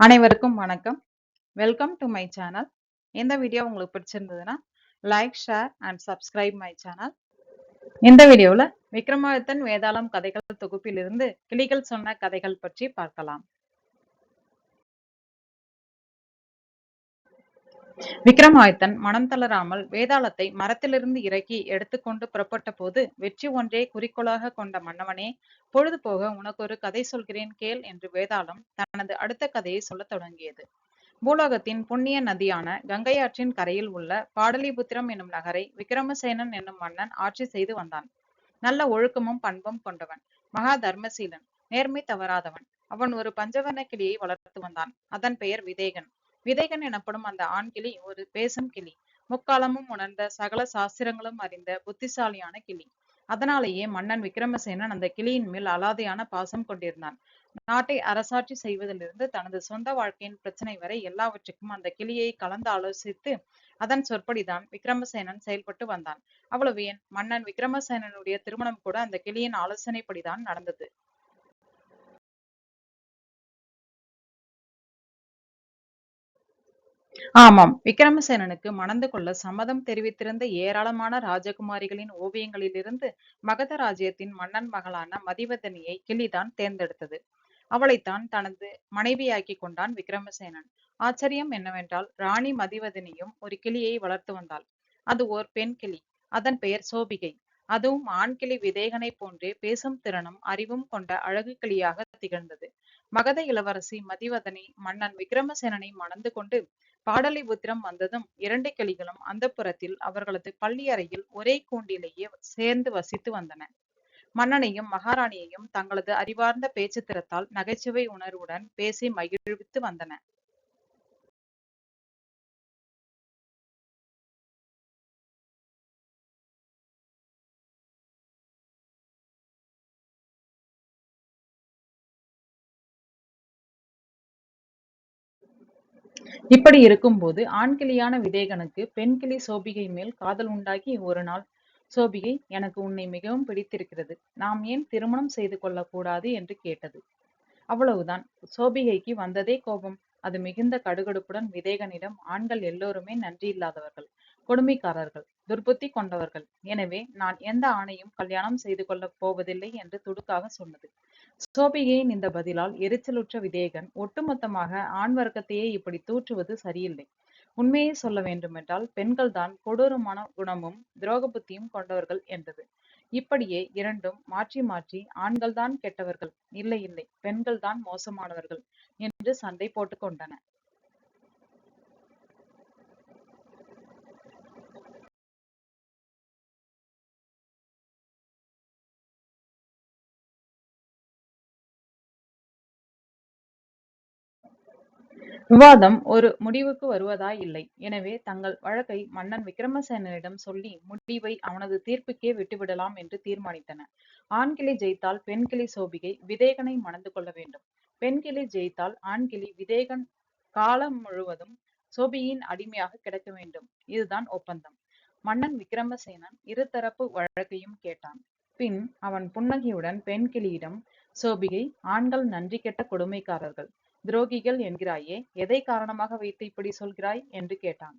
அனைவருக்கும் வணக்கம். Welcome to my channel இந்த வீடியோ உங்களுக்கு பிடிச்சிருந்ததுன்னா like share and subscribe my channel இந்த வீடியோவில் விக்ரமாதித்தன் வேதாளம் கதைகள் தொகுப்பிலிருந்து கிளிகள் சொன்ன கதைகள் பற்றி பார்க்கலாம். விக்ரமாதித்தன் மனம் தளராமல் வேதாளத்தை மரத்திலிருந்து இறக்கி எடுத்துக்கொண்டு புறப்பட்ட போது வெற்றி ஒன்றே குறிக்கோளாக கொண்ட மன்னவனே பொழுது போக உனக்கு ஒரு கதை சொல்கிறேன் கேள் என்று வேதாளம் தனது அடுத்த கதையை சொல்லத் தொடங்கியது. பூலோகத்தின் புண்ணிய நதியான கங்கையாற்றின் கரையில் உள்ள பாடலிபுத்திரம் என்னும் நகரை விக்ரமசேனன் என்னும் மன்னன் ஆட்சி செய்து வந்தான். நல்ல ஒழுக்கமும் பண்பும் கொண்டவன் மகா தர்மசீலன் நேர்மை தவறாதவன். அவன் ஒரு பஞ்சவர்ண கிளியை வளர்த்து வந்தான். அதன் பெயர் விதேகன். விதைகன் எனப்படும் அந்த ஆண் கிளி ஒரு பேசும் கிளி. முக்காலமும் உணர்ந்த சகல சாஸ்திரங்களும் அறிந்த புத்திசாலியான கிளி. அதனாலேயே மன்னன் விக்ரமசேனன் அந்த கிளியின் மேல் அலாதையான பாசம் கொண்டிருந்தான். நாட்டை அரசாட்சி செய்வதிலிருந்து தனது சொந்த வாழ்க்கையின் பிரச்சனை வரை எல்லாவற்றுக்கும் அந்த கிளியை கலந்து ஆலோசித்து அதன் சொற்படிதான் விக்ரமசேனன் செயல்பட்டு வந்தான். அவ்வளவு ஏன்? மன்னன் விக்ரமசேனனுடைய திருமணம் கூட அந்த கிளியின் ஆலோசனைப்படிதான் நடந்தது. ஆமாம். விக்ரமசேனனுக்கு மணந்து கொள்ள சம்மதம் தெரிவித்திருந்த ஏராளமான ராஜகுமாரிகளின் ஓவியங்களிலிருந்து மகத ராஜ்யத்தின் மன்னன் மகளான மதிவதனியை கிளிதான் தேர்ந்தெடுத்தது. அவளைத்தான் தனது மனைவியாக்கி கொண்டான் விக்ரமசேனன் ஆச்சரியம் என்னவென்றால் ராணி மதிவதனியும் ஒரு கிளியை வளர்த்து வந்தாள். அது ஓர் பெண் கிளி. அதன் பெயர் சோபிகை. அதுவும் ஆண் கிளி விதேகனை போன்றே பேசும் திறனும் அறிவும் கொண்ட அழகு கிளியாக திகழ்ந்தது. மகத இளவரசி மதிவதனி மன்னன் விக்ரமசேனனை மணந்து கொண்டு பாடலிபுத்திரம் வந்ததும் இரண்டு கிளிகளும் அந்த புறத்தில் அவர்களது பள்ளி அறையில் ஒரே கூண்டிலேயே சேர்ந்து வசித்து வந்தன. மன்னனையும் மகாராணியையும் தங்களது அறிவார்ந்த பேச்சு திறத்தால் நகைச்சுவை உணர்வுடன் பேசி மகிழ்வித்து வந்தன. இப்படி இருக்கும்போது ஆண்கிளியான விதேகனுக்கு பெண் கிளி சோபிகை மேல் காதல் உண்டாகி ஒரு நாள் சோபிகை எனக்கு உன்னை மிகவும் பிடித்திருக்கிறது. நாம் ஏன் திருமணம் செய்து கொள்ளக்கூடாது? என்று கேட்டது. அவ்வளவுதான். சோபிகைக்கு வந்ததே கோபம். அது மிகுந்த கடுகடுப்புடன் விதேகனிடம் ஆண்கள் எல்லோருமே நன்றி இல்லாதவர்கள் கொடுமைக்காரர்கள் துர்புத்தி கொண்டவர்கள். எனவே நான் எந்த ஆணையும் கல்யாணம் செய்து கொள்ளப் போவதில்லை என்று துடுக்காக சொன்னது. சோபிகையின் இந்த பதிலால் எரிச்சலுற்ற விதேகன் ஒட்டுமொத்தமாக ஆண் வர்க்கத்தையே இப்படி தூற்றுவது சரியில்லை. உண்மையை சொல்ல வேண்டுமென்றால் பெண்கள்தான் கொடூரமான குணமும் துரோக புத்தியும் கொண்டவர்கள் என்றது. இப்படியே இரண்டும் மாற்றி மாற்றி ஆண்கள்தான் கெட்டவர்கள். இல்லை இல்லை பெண்கள்தான் மோசமானவர்கள் என்று சண்டை போட்டுக் கொண்டன. விவாதம் ஒரு முடிவுக்கு வருவதாய் இல்லை. எனவே தங்கள் வழக்கை மன்னன் விக்ரமசேனரிடம் சொல்லி முடிவை அவனது தீர்ப்புக்கே விட்டுவிடலாம் என்று தீர்மானித்தன. ஆண்கிளி ஜெயித்தால் பெண்கிளி சோபிகை விதேகனை மணந்து கொள்ள வேண்டும். பெண்கிளி ஜெயித்தால் ஆண்கிளி விதேகன் காலம் முழுவதும் சோபியின் அடிமையாக கிடக்க வேண்டும். இதுதான் ஒப்பந்தம். மன்னன் விக்ரமசேனன் இருதரப்பு வழக்கையும் கேட்டான். பின் அவன் புன்னகையுடன் பெண் கிளியிடம் சோபிகை ஆண்கள் நன்றி கெட்ட கொடுமைக்காரர்கள். துரோகிகள் என்கிறாயே எதை காரணமாக வைத்து இப்படி சொல்கிறாய்? என்று கேட்டான்.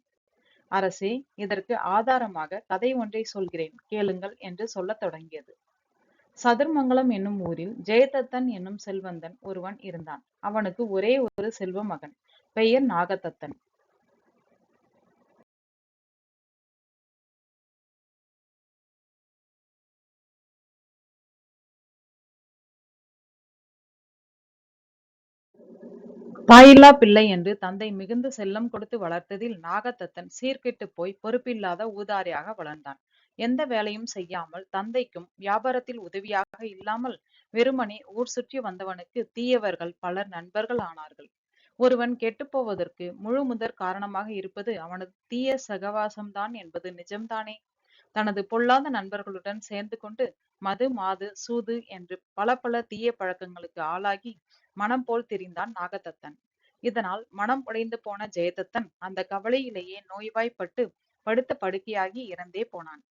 அரசே இதற்கு ஆதாரமாக கதை ஒன்றை சொல்கிறேன் கேளுங்கள் என்று சொல்லத் தொடங்கியது. சதுர்மங்கலம் என்னும் ஊரில் ஜெயதத்தன் என்னும் செல்வந்தன் ஒருவன் இருந்தான். அவனுக்கு ஒரே ஒரு செல்வ மகன் பெயர் நாகதத்தன். தாயில்லா பிள்ளை என்று தந்தை மிகுந்த செல்லம் கொடுத்து வளர்த்ததில் நாகதத்தன் சீர்கெட்டு போய் பொறுப்பில்லாத ஊதாரியாக வளர்ந்தான். எந்த வேலையும் செய்யாமல் தந்தைக்கும் வியாபாரத்தில் உதவியாக இல்லாமல் வெறுமனே ஊர் சுற்றி வந்தவனுக்கு தீயவர்கள் பலர் நண்பர்கள் ஆனார்கள். ஒருவன் கெட்டுப்போவதற்கு முழு முதற் காரணமாக இருப்பது அவனது தீய சகவாசம்தான் என்பது நிஜம்தானே? தனது பொல்லாத நண்பர்களுடன் சேர்ந்து கொண்டு மது மாது சூது என்று பல பல தீய பழக்கங்களுக்கு ஆளாகி மனம் போல் திரிந்தான் நாகதத்தன். இதனால் மனம் உடைந்து போன ஜெயதத்தன் அந்த கவலையிலேயே நோய்வாய்ப்பட்டு படுத்த படுக்கையாகி இறந்தே போனான்.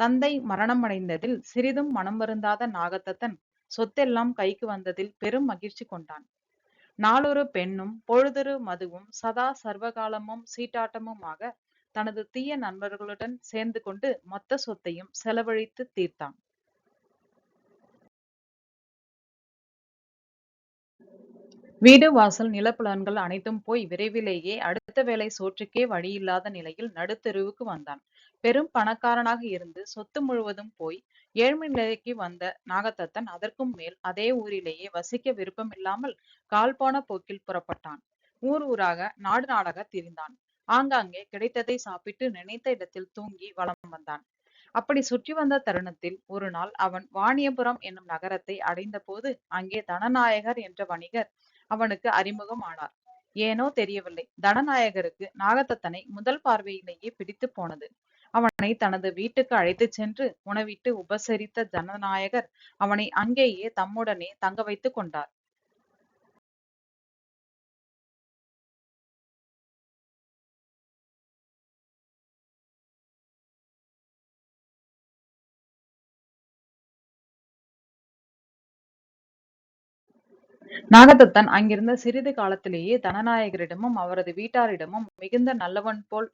தந்தை மரணம் அடைந்ததில் சிறிதும் மனம் வருந்தாத நாகதத்தன் சொத்தெல்லாம் கைக்கு வந்ததில் பெரும் மகிழ்ச்சி கொண்டான். நாளொரு பெண்ணும் பொழுதொரு மதுவும் சதா சர்வகாலமும் சீட்டாட்டமுமாக தனது தீய நண்பர்களுடன் சேர்ந்து கொண்டு மொத்த சொத்தையும் செலவழித்து தீர்த்தான். வீடு வாசல் நிலப்புலன்கள் அனைத்தும் போய் விரைவிலேயே அடுத்த வேளை சோற்றுக்கே வழியில்லாத நிலையில் நடுத்தெருவுக்கு வந்தான். பெரும் பணக்காரனாக இருந்து சொத்து முழுவதும் போய் ஏழ்மை நிலைக்கு வந்த நாகதத்தன் அதற்கும் மேல் அதே ஊரிலேயே வசிக்க விருப்பமில்லாமல் கால் போன போக்கில் புறப்பட்டான். ஊர் ஊராக நாடு நாடாக திரிந்தான். ஆங்காங்கே கிடைத்ததை சாப்பிட்டு நினைத்த இடத்தில் தூங்கி வலம் வந்தான். அப்படி சுற்றி வந்த தருணத்தில் ஒரு நாள் அவன் வாணியபுரம் என்னும் நகரத்தை அடைந்த போது அங்கே தனநாயகர் என்ற வணிகர் அவனுக்கு அறிமுகம் ஆனார் ஏனோ தெரியவில்லை. தனநாயகருக்கு நாகதத்தனை முதல் பார்வையிலேயே பிடித்து போனது. அவனை தனது வீட்டுக்கு அழைத்து சென்று உணவிட்டு உபசரித்த ஜனநாயகர் அவனை அங்கேயே தம்முடனே தங்க வைத்துக் கொண்டார். நாகதத்தன் அங்கிருந்த சிறிது காலத்திலேயே தனநாயகரிடமும் அவரது வீட்டாரிடமும் மிகுந்த நல்லவன் போல்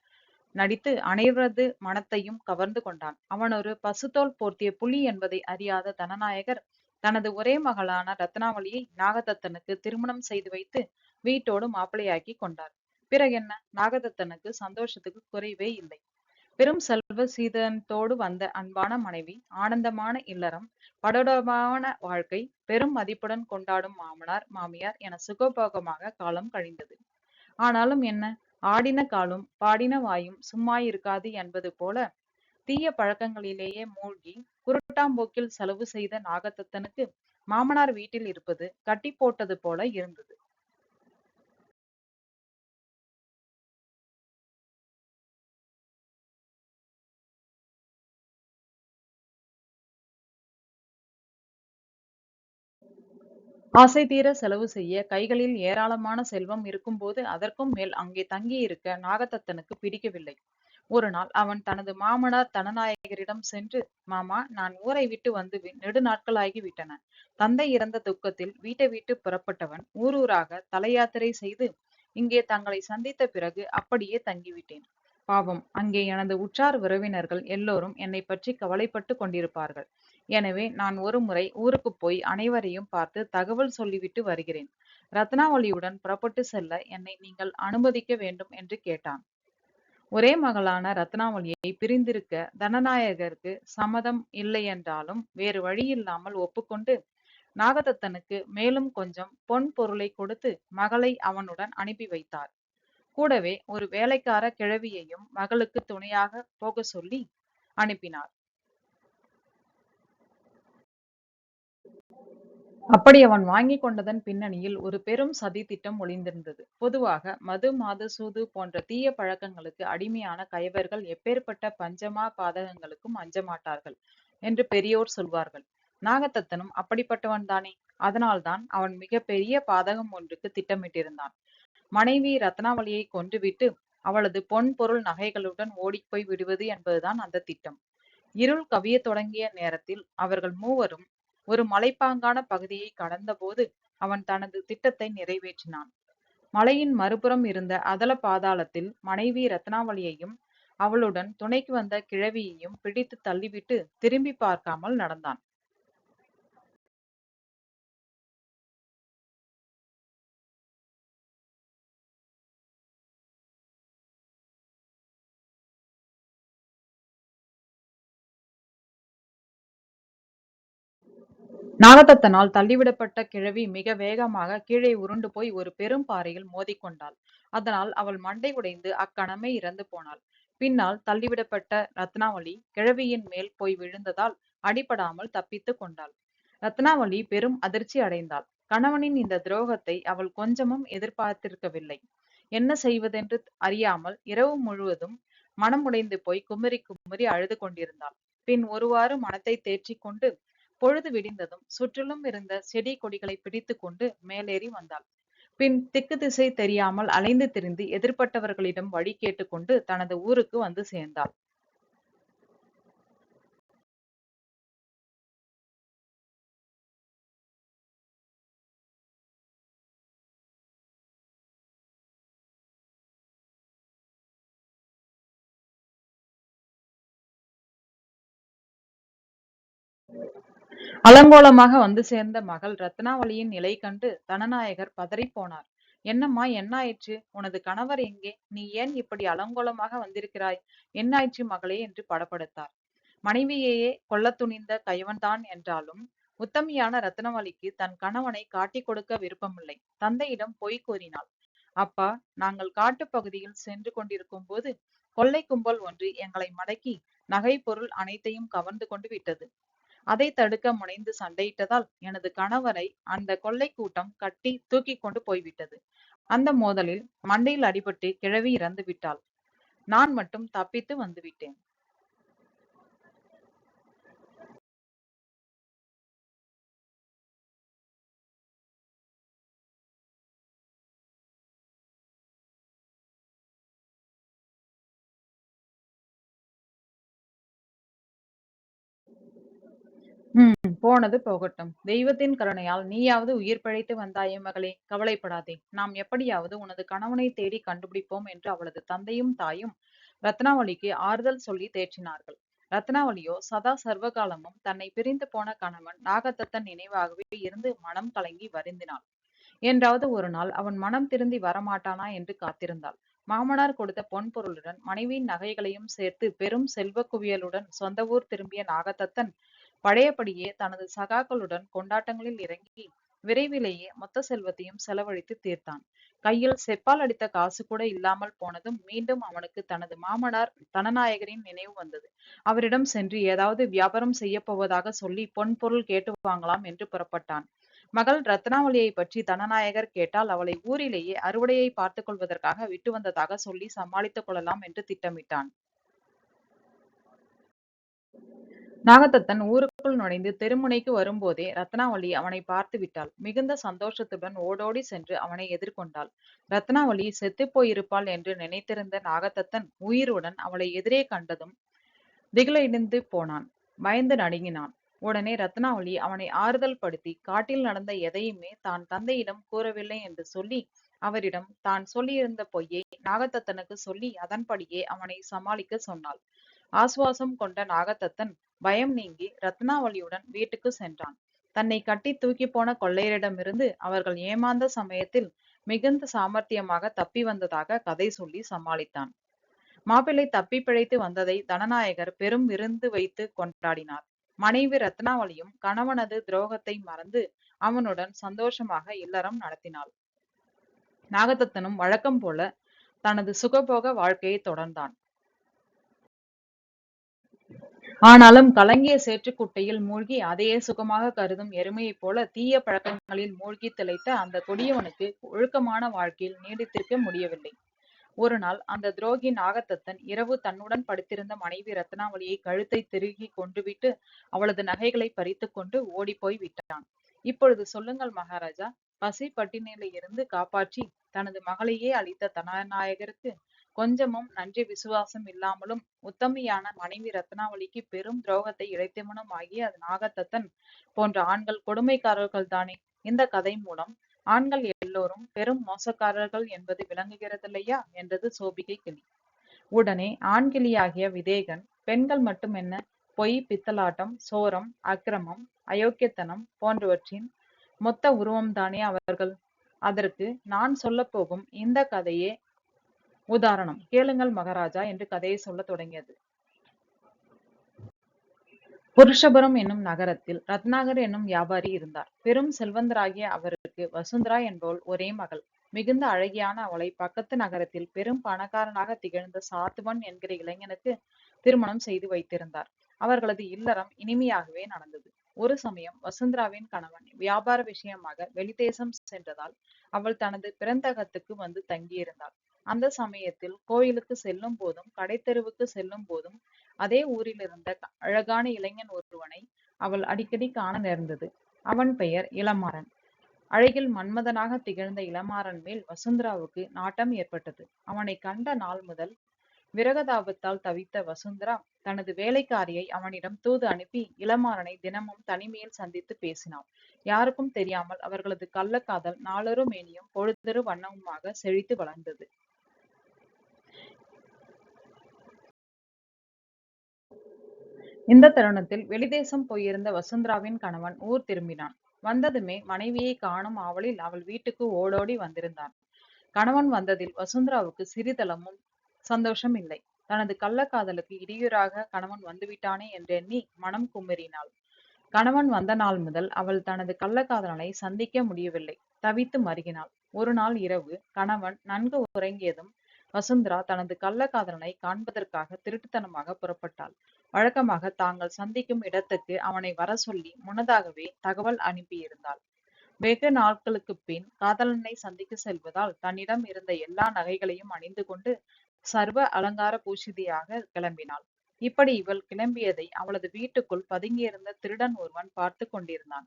நடித்து அனைவரது மனத்தையும் கவர்ந்து கொண்டான். அவன் ஒரு பசுத்தோல் போர்த்திய புலி என்பதை அறியாத தனநாயகர் தனது ஒரே மகளான ரத்னாவளியை நாகதத்தனுக்கு திருமணம் செய்து வைத்து வீட்டோடு மாப்பிளையாக்கி கொண்டார். பிறகென்ன? நாகதத்தனுக்கு சந்தோஷத்துக்கு குறைவே இல்லை. பெரும் செல்வ சீதனத்தோடு வந்த அன்பான மனைவி ஆனந்தமான இல்லறம் படோடமான வாழ்க்கை பெரும் மதிப்புடன் கொண்டாடும் மாமனார் மாமியார் என சுகபோகமாக காலம் கழிந்தது. ஆனாலும் என்ன? ஆடின காலும் பாடின வாயும் சும்மா இருக்காது என்பது போல தீய பழக்கங்களிலேயே மூழ்கி குருட்டாம்போக்கில் செலவு செய்த நாகதத்தனுக்கு மாமனார் வீட்டில் இருப்பது கட்டி போட்டது போல இருந்தது. ஆசை தீர செலவு செய்ய கைகளில் ஏராளமான செல்வம் இருக்கும்போது அதற்கும் மேல் அங்கே தங்கியிருக்க நாகதத்தனுக்கு பிடிக்கவில்லை. ஒரு நாள் அவன் தனது மாமனார் தனநாயகரிடம் சென்று மாமா நான் ஊரை விட்டு வந்து வி- நெடு நாட்களாகி விட்டன. தந்தை இறந்த துக்கத்தில் வீட்டை விட்டு புறப்பட்டவன் ஊரூராக தலையாத்திரை செய்து இங்கே தங்களை சந்தித்த பிறகு அப்படியே தங்கிவிட்டேன். பாவம் அங்கே எனது உற்றார் உறவினர்கள் எல்லோரும் என்னை பற்றி கவலைப்பட்டு கொண்டிருப்பார்கள். எனவே நான் ஒரு முறை ஊருக்கு போய் அனைவரையும் பார்த்து தகவல் சொல்லிவிட்டு வருகிறேன். ரத்னாவளியுடன் புறப்பட்டு செல்ல என்னை நீங்கள் அனுமதிக்க வேண்டும் என்று கேட்டான். ஒரே மகளான ரத்னாவளியை பிரிந்திருக்க தனநாயகருக்கு சம்மதம் இல்லை என்றாலும் வேறு வழியில்லாமல் ஒப்புக்கொண்டு நாகதத்தனுக்கு மேலும் கொஞ்சம் பொன் பொருளை கொடுத்து மகளை அவனுடன் அனுப்பி வைத்தார். கூடவே ஒரு வேலைக்கார கிழவியையும் மகளுக்கு துணையாக போக சொல்லி அனுப்பினார். அப்படி அவன் வாங்கி கொண்டதன் பின்னணியில் ஒரு பெரும் சதி திட்டம் ஒளிந்திருந்தது. பொதுவாக மது மாது சூது போன்ற தீய பழக்கங்களுக்கு அடிமையான கைவர்கள் எப்பேற்பட்ட பஞ்சமா பாதகங்களுக்கும் அஞ்சமாட்டார்கள் என்று பெரியோர் சொல்வார்கள். நாகதத்தனும் அப்படிப்பட்டவன் தானே. அதனால்தான் அவன் மிக பெரிய பாதகம் ஒன்றுக்கு திட்டமிட்டிருந்தான். மனைவி ரத்னாவளியை கொன்றுவிட்டு அவளது பொன் பொருள் நகைகளுடன் ஓடிப்போய் விடுவது என்பதுதான் அந்த திட்டம். இருள் கவிய தொடங்கிய நேரத்தில் அவர்கள் மூவரும் ஒரு மலைப்பாங்கான பகுதியை கடந்தபோது அவன் தனது திட்டத்தை நிறைவேற்றினான். மலையின் மறுபுறம் இருந்த அதல பாதாளத்தில் மனைவி ரத்னாவளியையும் அவளுடன் துணைக்கு வந்த கிழவியையும் பிடித்து தள்ளிவிட்டு திரும்பி பார்க்காமல் நடந்தான். நாகதத்தனால் தள்ளிவிடப்பட்ட கிழவி மிக வேகமாக கீழே உருண்டு போய் ஒரு பெரும் பாறையில் மோதிக்கொண்டாள். அதனால் அவள் மண்டை உடைந்து அக்கணமே இறந்து போனாள். பின்னால் தள்ளிவிடப்பட்ட ரத்னாவளி கிழவியின் மேல் போய் விழுந்ததால் அடிபடாமல் தப்பித்து கொண்டாள். ரத்னாவளி பெரும் அதிர்ச்சி அடைந்தாள். கணவனின் இந்த துரோகத்தை அவள் கொஞ்சமும் எதிர்பார்த்திருக்கவில்லை. என்ன செய்வதென்று அறியாமல் இரவு முழுவதும் மனம் உடைந்து போய் குமரி குமரி அழுது கொண்டிருந்தாள். பின் ஒருவாறு மனத்தை தேற்றிக் கொண்டு பொழுது விடிந்ததும் சுற்றிலும் இருந்த செடி கொடிகளை பிடித்து கொண்டு மேலேறி வந்தாள் பின் திக்கு திசை தெரியாமல் அலைந்து திரிந்து எதிர்ப்பட்டவர்களிடம் வழி கேட்டுக்கொண்டு தனது ஊருக்கு வந்து சேர்ந்தாள் Thank you. அலங்கோலமாக வந்து சேர்ந்த மகள் ரத்னாவளியின் நிலை கண்டு தனநாயகர் பதறிப்போனார். என்னம்மா என்னாயிற்று? உனது கணவர் எங்கே? நீ ஏன் இப்படி அலங்கோலமாக வந்திருக்கிறாய்? என்னாயிற்று மகளே என்று படப்படுத்தார் மனைவியையே கொல்ல துணிந்த கயவன்தான் என்றாலும் உத்தமியான ரத்னவளிக்கு தன் கணவனை காட்டிக் கொடுக்க விருப்பமில்லை. தந்தையிடம் பொய் கூறினாள். அப்பா நாங்கள் காட்டுப் பகுதியில் சென்று கொண்டிருக்கும் போது கொள்ளை கும்பல் ஒன்று எங்களை மடக்கி நகை பொருள் அனைத்தையும் கவர்ந்து கொண்டு விட்டது. அதை தடுக்க முனைந்து சண்டையிட்டதால் எனது கணவரை அந்த கொள்ளை கூட்டம் கட்டி தூக்கி கொண்டு போய்விட்டது. அந்த மோதலில் மண்டையில் அடிபட்டு கிழவி இறந்து விட்டாள் நான் மட்டும் தப்பித்து வந்து விட்டேன் போனது போகட்டும். தெய்வத்தின் கருணையால் நீயாவது உயிர் பிழைத்து வந்தாயே மகளே கவலைப்படாதே. நாம் எப்படியாவது உனது கணவனை தேடி கண்டுபிடிப்போம் என்று அவளது தந்தையும் தாயும் ரத்னாவளிக்கு ஆறுதல் சொல்லி தேற்றினார்கள். ரத்னாவளியோ சதா சர்வகாலமும் தன்னை பிரிந்து போன கணவன் நாகதத்தன் நினைவாகவே இருந்து மனம் கலங்கி வருந்தினாள். என்றாவது ஒரு நாள் அவன் மனம் திருந்தி வரமாட்டானா என்று காத்திருந்தாள். மாமனார் கொடுத்த பொன் பொருளுடன் மனைவியின் நகைகளையும் சேர்த்து பெரும் செல்வ குவியலுடன் சொந்த ஊர் திரும்பிய நாகதத்தன் பழையபடியே தனது சகாக்களுடன் கொண்டாட்டங்களில் இறங்கி விரைவிலேயே மொத்த செல்வத்தையும் செலவழித்து தீர்த்தான். கையில் செப்பால் அடித்த காசு கூட இல்லாமல் போனதும் மீண்டும் அவனுக்கு தனது மாமனார் தனநாயகரின் நினைவு வந்தது. அவரிடம் சென்று ஏதாவது வியாபாரம் செய்ய போவதாக சொல்லி பொன் பொருள் கேட்டு வாங்கலாம் என்று புறப்பட்டான். மகள் ரத்னாவளியை பற்றி தனநாயகர் கேட்டால் அவளை ஊரிலேயே அறுவடையை பார்த்துக் கொள்வதற்காக விட்டு வந்ததாக சொல்லி சமாளித்துக் கொள்ளலாம் என்று திட்டமிட்டான். நாகதத்தன் ஊருக்குள் நுழைந்து தெருமுனைக்கு வரும்போதே ரத்னாவளி அவனை பார்த்து விட்டாள். மிகுந்த சந்தோஷத்துடன் ஓடோடி சென்று அவனை எதிர்கொண்டாள். ரத்னாவளி செத்துப்போயிருப்பாள் என்று நினைத்திருந்த நாகதத்தன் உயிருடன் அவளை எதிரே கண்டதும் திகிலடைந்து போனான். பயந்து நடுங்கினான். உடனே ரத்னாவளி அவனை ஆறுதல் படுத்தி காட்டில் நடந்த எதையுமே தான் தந்தையிடம் கூறவில்லை என்று சொல்லி அவரிடம் தான் சொல்லியிருந்த பொய்யை நாகதத்தனுக்கு சொல்லி அதன்படியே அவனை சமாளிக்க சொன்னாள். ஆசுவாசம் கொண்ட நாகதத்தன் பயம் நீங்கி ரத்னாவளியுடன் வீட்டுக்கு சென்றான். தன்னை கட்டி தூக்கி போன கொள்ளையரிடமிருந்து அவர்கள் ஏமாந்த சமயத்தில் மிகுந்த சாமர்த்தியமாக தப்பி வந்ததாக கதை சொல்லி சமாளித்தான். மாப்பிள்ளை தப்பி பிழைத்து வந்ததை தனநாயகர் பெரும் விருந்து வைத்து கொண்டாடினார். மனைவி ரத்னாவளியும் கணவனது துரோகத்தை மறந்து அவனுடன் சந்தோஷமாக இல்லறம் நடத்தினாள். நாகதத்தனும் வழக்கம் போல தனது சுகபோக வாழ்க்கையை தொடர்ந்தான். ஆனாலும் கலங்கிய சேற்றுக்குட்டையில் மூழ்கி அதையே சுகமாக கருதும் எருமையைப் போல தீய பழக்கங்களில் மூழ்கி திளைத்த அந்த கொடியவனுக்கு ஒழுக்கமான வாழ்க்கையில் நீடித்திருக்க முடியவில்லை. ஒரு நாள் அந்த துரோகி நாகத்தத்தன் இரவு தன்னுடன் படுத்திருந்த மனைவி ரத்னாவளியை கழுத்தை திருகி கொண்டு விட்டு அவளது நகைகளை பறித்து கொண்டு ஓடிப்போய் விட்டான். இப்பொழுது சொல்லுங்கள் மகாராஜா பசி பட்டினியில இருந்து காப்பாற்றி தனது மகளையே அளித்த தனநாயகருக்கு கொஞ்சமும் நன்றி விசுவாசம் இல்லாமலும் உத்தமியான மனைவி ரத்னாவளிக்கு பெரும் துரோகத்தை இழைத்தவனும் ஆகிய அது நாகத்தத்தன் போன்ற ஆண்கள் கொடுமைக்காரர்கள் தானே இந்த கதை மூலம் ஆண்கள் எல்லோரும் பெரும் மோசக்காரர்கள் என்பது விளங்குகிறதில்லையா? என்றது சோபிகை கிளி. உடனே ஆண்கிளியாகிய விதேகன் பெண்கள் மட்டும் என்ன? பொய் பித்தலாட்டம் சோரம் அக்கிரமம் அயோக்கியத்தனம் போன்றவற்றின் மொத்த உருவம்தானே அவர்கள்? அதற்கு நான் சொல்லப் போகும் இந்த கதையே உதாரணம் கேளுங்கள் மகாராஜா என்று கதையை சொல்லத் தொடங்கியது. புருஷபுரம் என்னும் நகரத்தில் ரத்னாகர் என்னும் வியாபாரி இருந்தார். பெரும் செல்வந்தராகிய அவருக்கு வசுந்தரா என்பவள் ஒரே மகள். மிகுந்த அழகியான அவளை பக்கத்து நகரத்தில் பெரும் பணக்காரனாக திகழ்ந்த சாத்துவன் என்கிற இளைஞனுக்கு திருமணம் செய்து வைத்திருந்தார். அவர்களது இல்லறம் இனிமையாகவே நடந்தது. ஒரு சமயம் வசுந்தராவின் கணவன் வியாபார விஷயமாக வெளிதேசம் சென்றதால் அவள் தனது பிறந்தகத்துக்கு வந்து தங்கியிருந்தாள். அந்த சமயத்தில் கோயிலுக்கு செல்லும் போதும் கடைத்தெருவுக்கு செல்லும் போதும் அதே ஊரில் இருந்த அழகான இளைஞன் ஒருவனை அவள் அடிக்கடி காண நேர்ந்தது. அவன் பெயர் இளமாறன். அழகில் மன்மதனாக திகழ்ந்த இளமாறன் மேல் வசுந்தராவுக்கு நாட்டம் ஏற்பட்டது. அவனை கண்ட நாள் முதல் விரகதாபத்தால் தவித்த வசுந்தரா தனது வேலைக்காரியை அவனிடம் தூது அனுப்பி இளமாறனை தினமும் தனிமையில் சந்தித்து பேசினாள் யாருக்கும் தெரியாமல் அவர்களது கள்ளக்காதல் நாளொரு மேனியும் பொழுதொரு வண்ணமுமாக செழித்து வளர்ந்தது. இந்த தருணத்தில் வெளிதேசம் போயிருந்த வசுந்தராவின் கணவன் ஊர் திரும்பினான். வந்ததுமே மனைவியை காணும் ஆவலில் அவள் வீட்டுக்கு ஓடோடி வந்திருந்தான். கணவன் வந்ததில் வசுந்தராவுக்கு சிறிதளமும் சந்தோஷம் இல்லை. தனது கள்ளக்காதலுக்கு இடையூறாக கணவன் வந்துவிட்டானே என்றெண்ணி மனம் குமரினாள் கணவன் வந்த நாள் முதல் அவள் தனது கள்ளக்காதலனை சந்திக்க முடியவில்லை. தவித்து மருகினாள். ஒரு நாள் இரவு கணவன் நன்கு உறங்கியதும் வசுந்தரா தனது கள்ளக்காதலனை காண்பதற்காக திருட்டுத்தனமாக புறப்பட்டாள். வழக்கமாக தாங்கள் சந்திக்கும் இடத்துக்கு அவனை வர சொல்லி முன்னதாகவே தகவல் அனுப்பியிருந்தாள். வெகு நாட்களுக்கு பின் காதலனை சந்திக்க செல்வதால் தன்னிடம் இருந்த எல்லா நகைகளையும் அணிந்து கொண்டு சர்வ அலங்கார பூஷிதியாக கிளம்பினாள். இப்படி இவள் கிளம்பியதை அவளது வீட்டுக்குள் பதுங்கியிருந்த திருடன் ஒருவன் பார்த்து கொண்டிருந்தான்.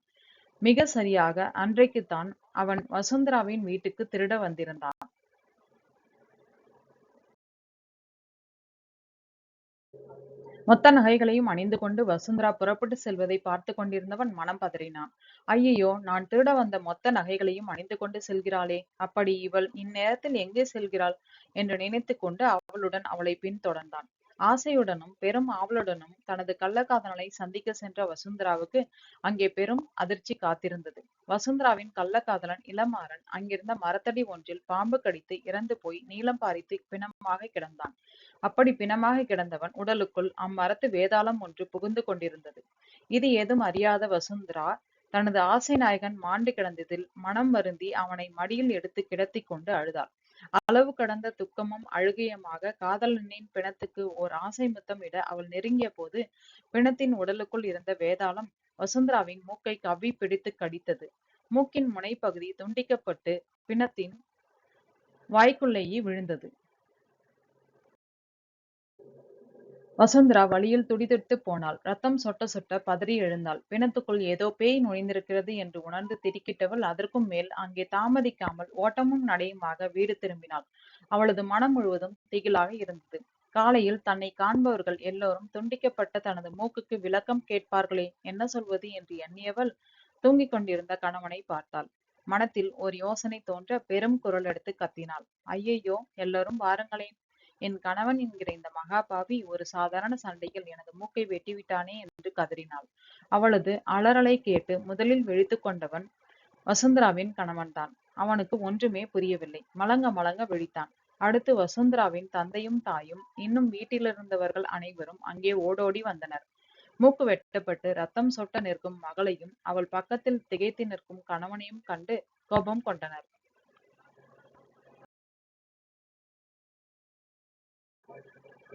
மிக சரியாக அன்றைக்குத்தான் அவன் வசுந்தராவின் வீட்டுக்கு திருட வந்திருந்தான். மொத்த நகைகளையும் அணிந்து கொண்டு வசுந்தரா புறப்பட்டு செல்வதை பார்த்து கொண்டிருந்தவன் மனம் பதறினான். ஐயையோ நான் திருட வந்த மொத்த நகைகளையும் அணிந்து கொண்டு செல்கிறாளே அப்படி இவள் இந்நேரத்தில் எங்கே செல்கிறாள்? என்று நினைத்து கொண்டு அவளுடன் அவளை பின்தொடர்ந்தான். ஆசையுடனும் பெரும் ஆவலுடனும் தனது கள்ளக்காதலனை சந்திக்க சென்ற வசுந்தராவுக்கு அங்கே பெரும் அதிர்ச்சி காத்திருந்தது. வசுந்தராவின் கள்ளக்காதலன் இளமாறன் அங்கிருந்த மரத்தடி ஒன்றில் பாம்பு கடித்து இறந்து போய் நீளம் பாரித்து பிணமாக கிடந்தான். அப்படி பிணமாக கிடந்தவன் உடலுக்குள் அம்மரத்து வேதாளம் ஒன்று புகுந்து கொண்டிருந்தது. இது ஏதும் அறியாத வசுந்தரா? தனது ஆசை நாயகன் மாண்டு கிடந்ததில் மனம் வருந்தி அவனை மடியில் எடுத்து கிடத்தி கொண்டு அழுதாள். அளவு கடந்த துக்கமும் அழுகையுமாக காதலனின் பிணத்துக்கு ஓர் ஆசை முத்தமிட அவள் நெருங்கிய போது பிணத்தின் உடலுக்குள் இருந்த வேதாளம் வசுந்தராவின் மூக்கை கவ்வி பிடித்து கடித்தது. மூக்கின் முனைப்பகுதி துண்டிக்கப்பட்டு பிணத்தின் வாய்க்குள்ளேயே விழுந்தது. வசுந்தரா வழியில் துடிதுடித்து போனாள். ரத்தம் சொட்ட சொட்ட பதறி எழுந்தாள். பிணத்துக்குள் ஏதோ பேய் நுழைந்திருக்கிறது என்று உணர்ந்து திடுக்கிட்டவள் அதற்கும் மேல் அங்கே தாமதிக்காமல் ஓட்டமும் நடையுமாக வீடு திரும்பினாள். அவளது மனம் முழுவதும் திகிலாக இருந்தது. காலையில் தன்னை காண்பவர்கள் எல்லோரும் துண்டிக்கப்பட்ட தனது மூக்குக்கு விளக்கம் கேட்பார்களே என்ன சொல்வது என்று எண்ணியவள் தூங்கிக் கொண்டிருந்த கணவனை பார்த்தாள். மனத்தில் ஒரு யோசனை தோன்ற பெரும் குரல் எடுத்து கத்தினாள். ஐயையோ எல்லோரும் வாருங்களேன் என் கணவன் என்கிற இந்த மகாபாவி ஒரு சாதாரண சண்டையில் எனது மூக்கை வெட்டிவிட்டானே என்று கதறினாள். அவளது அலறலை கேட்டு முதலில் விழித்து கொண்டவன் வசுந்தராவின் கணவன்தான். அவனுக்கு ஒன்றுமே புரியவில்லை. மலங்க மலங்க விழித்தான். அடுத்து வசுந்தராவின் தந்தையும் தாயும் இன்னும் வீட்டிலிருந்தவர்கள் அனைவரும் அங்கே ஓடோடி வந்தனர். மூக்கு வெட்டப்பட்டு ரத்தம் சொட்ட நிற்கும் மகளையும் அவள் பக்கத்தில் திகைத்து நிற்கும் கணவனையும் கண்டு கோபம் கொண்டனர்.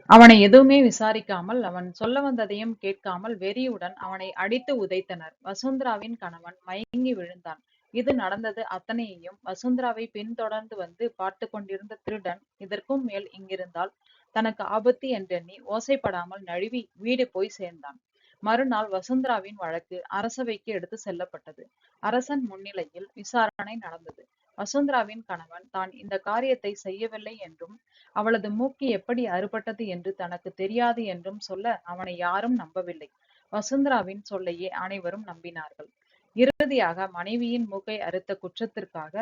அவனை எதுவுமே விசாரிக்காமல் அவன் சொல்ல வந்ததையும் கேட்காமல் வெறியுடன் அவனை அடித்து உதைத்தனர். வசுந்தராவின் கணவன் மயங்கி விழுந்தான். இது நடந்தது அத்தனையையும் வசுந்தராவை பின்தொடர்ந்து வந்து பார்த்து கொண்டிருந்த திருடன் இதற்கும் மேல் இங்கிருந்தால் தனக்கு ஆபத்து என்றெண்ணி ஓசைப்படாமல் நழுவி வீடு போய் சேர்ந்தான். மறுநாள் வசுந்தராவின் வழக்கு அரசவைக்கு எடுத்து செல்லப்பட்டது. அரசன் முன்னிலையில் விசாரணை நடந்தது. வசுந்தராவின் கணவன் தான் இந்த காரியத்தை செய்யவில்லை என்றும் அவளது மூக்கு எப்படி அறுபட்டது என்று தனக்கு தெரியாது என்றும் சொல்ல அவனை யாரும் நம்பவில்லை. வசுந்தராவின் சொல்லையே அனைவரும் நம்பினார்கள். இறுதியாக மனைவியின் மூக்கை அறுத்த குற்றத்திற்காக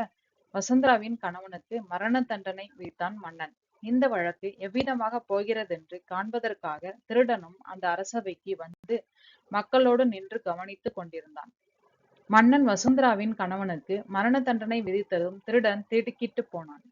வசுந்தராவின் கணவனுக்கு மரண தண்டனை விதித்தான் மன்னன். இந்த வழக்கு எவ்விதமாக போகிறதென்று காண்பதற்காக திருடனும் அந்த அரசவைக்கு வந்து மக்களோடு நின்று கவனித்துக் கொண்டிருந்தான். மன்னன் வசுந்தராவின் கணவனுக்கு மரண தண்டனை விதித்ததும் திருடன் திடுக்கிட்டு போனான்.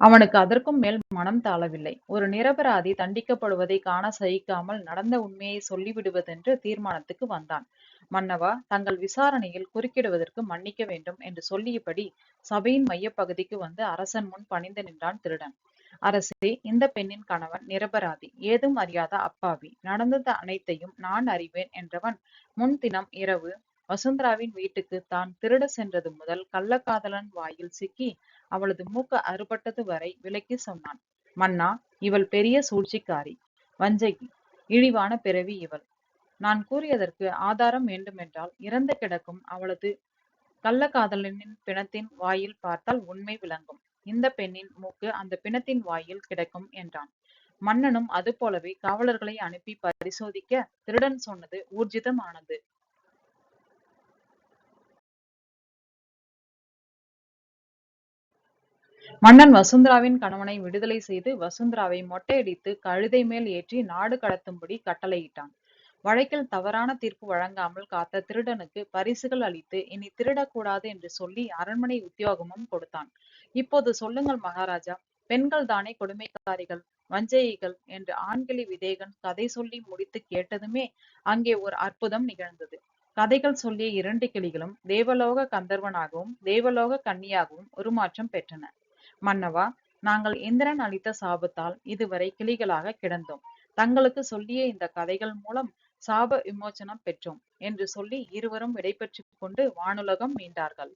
அவனுக்கு அதற்கும் மேல் மனம் தாழவில்லை. ஒரு நிரபராதி தண்டிக்கப்படுவதை காண சகிக்காமல் நடந்த உண்மையை சொல்லிவிடுவதென்று தீர்மானத்துக்கு வந்தான். மன்னவா தங்கள் விசாரணையில் குறுக்கிடுவதற்கு மன்னிக்க வேண்டும் என்று சொல்லியபடி சபையின் மையப்பகுதிக்கு வந்து அரசன் முன் பணிந்து நின்றான் திருடன். அரசே இந்த பெண்ணின் கணவன் நிரபராதி ஏதும் அறியாத அப்பாவி. நடந்தது அனைத்தையும் நான் அறிவேன் என்றவன் முன்தினம் இரவு வசுந்தராவின் வீட்டுக்கு தான் திருட சென்றது முதல் கள்ளக்காதலன் வாயில் சிக்கி அவளது மூக்கு அறுபட்டது வரை விலக்கி சொன்னான். மன்னா இவள் பெரிய சூழ்ச்சிக்காரி. வஞ்சகி இழிவான பிறவி இவள். நான் கூறியதற்கு ஆதாரம் வேண்டுமென்றால் இறந்து கிடக்கும் அவளது கள்ளக்காதலனின் பிணத்தின் வாயில் பார்த்தால் உண்மை விளங்கும். இந்த பெண்ணின் மூக்கு அந்த பிணத்தின் வாயில் கிடக்கும் என்றான். மன்னனும் அது போலவே காவலர்களை அனுப்பி பரிசோதிக்க திருடன் சொன்னது ஊர்ஜிதமானது. மன்னன் வசுந்தராவின் கணவனை விடுதலை செய்து வசுந்தராவை மொட்டையடித்து கழுதை மேல் ஏற்றி நாடு கடத்தும்படி கட்டளையிட்டான். வழக்கில் தவறான தீர்ப்பு வழங்காமல் காத்த திருடனுக்கு பரிசுகள் அளித்து இனி திருடக்கூடாது என்று சொல்லி அரண்மனை உத்தியோகமும் கொடுத்தான். இப்போது சொல்லுங்கள் மகாராஜா பெண்கள் தானே கொடுமைக்காரிகள் வஞ்சைகள் என்று ஆண்கிளி விதேகன் கதை சொல்லி முடித்து கேட்டதுமே அங்கே ஒரு அற்புதம் நிகழ்ந்தது. கதைகள் சொல்லிய இரண்டு கிளிகளும் தேவலோக கந்தர்வனாகவும் தேவலோக கன்னியாகவும் உருமாற்றம் பெற்றன. மன்னவா நாங்கள் இந்திரன் அளித்த சாபத்தால் இதுவரை கிளிகளாக கிடந்தோம். தங்களுக்கு சொல்லிய இந்த கதைகள் மூலம் சாப விமோச்சனம் பெற்றோம் என்று சொல்லி இருவரும் விடைபெற்று கொண்டு வானுலகம் மீண்டார்கள்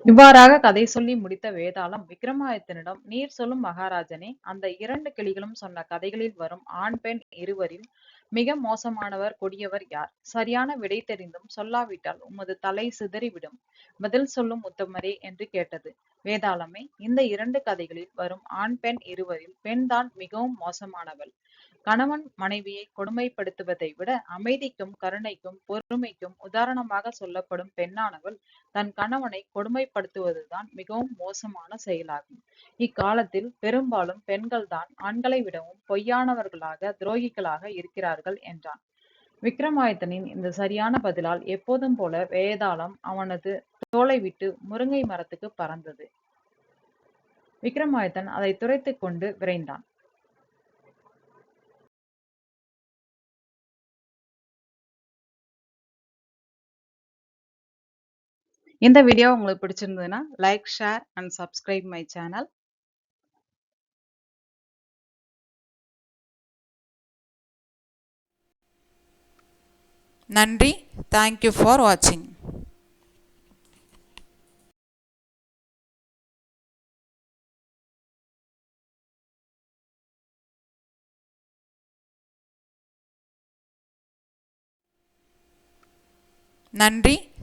இவ்வாறாக கதை சொல்லி முடித்த வேதாளம் விக்ரமாதித்தனிடம் நீர் சொல்லும் மகாராஜனே அந்த இரண்டு கிளிகளும் சொன்ன கதைகளில் வரும் ஆண் பெண் இருவரில் மிக மோசமானவர் கொடியவர் யார்? சரியான விடை தெரிந்தும் சொல்லாவிட்டால் உமது தலை சிதறிவிடும். பதில் சொல்லும் உத்தமரே என்று கேட்டது. வேதாளமே இந்த இரண்டு கதைகளில் வரும் ஆண் பெண் இருவரில் பெண்தான் மிகவும் மோசமானவள். கணவன் மனைவியை கொடுமைப்படுத்துவதை விட அமைதிக்கும் கருணைக்கும் பொறுமைக்கும் உதாரணமாக சொல்லப்படும் பெண்ணானவள் தன் கணவனை கொடுமைப்படுத்துவதுதான் மிகவும் மோசமான செயலாகும். இக்காலத்தில் பெரும்பாலும் பெண்கள்தான் ஆண்களை விடவும் பொய்யானவர்களாக துரோகிகளாக இருக்கிறார்கள் என்றான். விக்ரமாயத்தனின் இந்த சரியான பதிலால் எப்போதும் போல வேதாளம் அவனது தோலை விட்டு முருங்கை மரத்துக்கு பறந்தது. விக்ரமாயத்தன் அதை துரைத்துக் கொண்டு விரைந்தான். இந்த வீடியோ உங்களுக்கு பிடிச்சிருந்ததுன்னா like share and subscribe my channel நன்றி. தேங்க்யூ ஃபார் வாட்சிங் நன்றி.